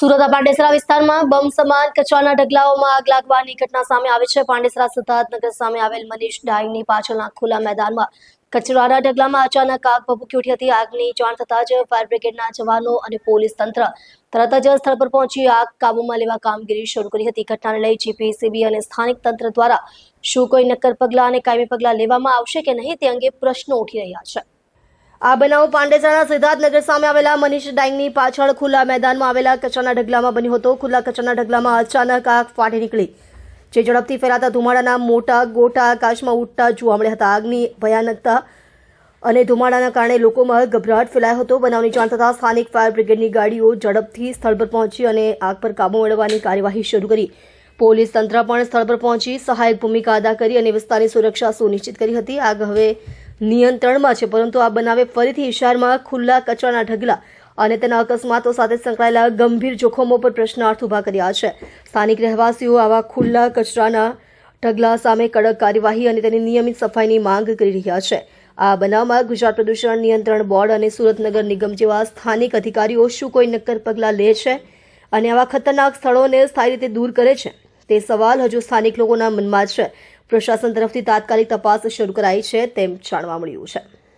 સુરત પાંડેસરા વિસ્તારમાં બમ સમાન કચરાના ઢગલાઓમાં આગ લાગવાની ઘટના સામે આવી છે. પાંડેસરા સિદ્ધાર્થનગર સામે આવેલ મનીષ ડાઈંગની પાછળના ખુલ્લા મેદાનમાં કચરાના ઢગલામાં અચાનક આગ ભભૂકી ઉઠી હતી. આગની જાણ થતાં જ ફાયર બ્રિગેડના જવાનો અને પોલીસ તંત્ર તરત જ સ્થળ પર પહોંચી આગ કાબૂમાં લેવા કામગીરી શરૂ કરી હતી. ઘટનાને લઈ જીપીસીબી અને સ્થાનિક તંત્ર દ્વારા શું કોઈ નક્કર પગલાં અને કાયમી પગલાં લેવામાં આવશે કે નહીં તે અંગે પ્રશ્નો ઉઠી રહ્યા છે. આ બનાવ પાંડેસરાના સિદ્ધાર્થનગર સામે આવેલા મનીષ ડાઈંગની પાછળ ખુલ્લા મેદાનમાં આવેલા કચરાના ઢગલામાં બન્યો હતો. ખુલ્લા કચરાના ઢગલામાં અચાનક આગ ફાટી નીકળી. જે ઝડપથી ફેલાતા ધુમાડાના મોટા ગોટા આકાશમાં ઉડતા જોવા મળ્યા હતા. આગની ભયાનકતા અને ધુમાડાના કારણે લોકોમાં ગભરાટ ફેલાયો હતો. બનાવની જાણ થતાં સ્થાનિક ફાયર બ્રિગેડની ગાડીઓ ઝડપથી સ્થળ પર પહોંચી અને આગ પર કાબુ મેળવવાની કાર્યવાહી શરૂ કરી. પોલીસ તંત્ર પણ સ્થળ પર પહોંચી સહાયક ભૂમિકા અદા કરી અને વિસ્તારની સુરક્ષા સુનિશ્ચિત કરી હતી. આગ હવે નિયંત્રણમાં છે, પરંતુ આ બનાવે ફરીથી ઇશારમાં ખુલ્લા કચરાના ઢગલા અને તેના અકસ્માતો સાથે સંકળાયેલા ગંભીર જોખમો પર પ્રશ્નાર્થ ઊભા કર્યા છે. સ્થાનિક રહેવાસીઓ આવા ખુલ્લા કચરાના ઢગલા સામે કડક કાર્યવાહી અને તેની નિયમિત સફાઈની માંગ કરી રહ્યા છે. આ બનાવમાં ગુજરાત પ્રદૂષણ નિયંત્રણ બોર્ડ અને સુરત નગર નિગમ જેવા સ્થાનિક અધિકારીઓ શું કોઈ નક્કર પગલાં લે છે અને આવા ખતરનાક સ્થળોને સ્થાયી રીતે દૂર કરે છે? તે સવાલ હજુ સ્થાનિક લોકોના મનમાં છે. પ્રશાસન તરફથી તાત્કાલિક તપાસ શરૂ કરાઈ છે તેમ જાણવા મળ્યું છે.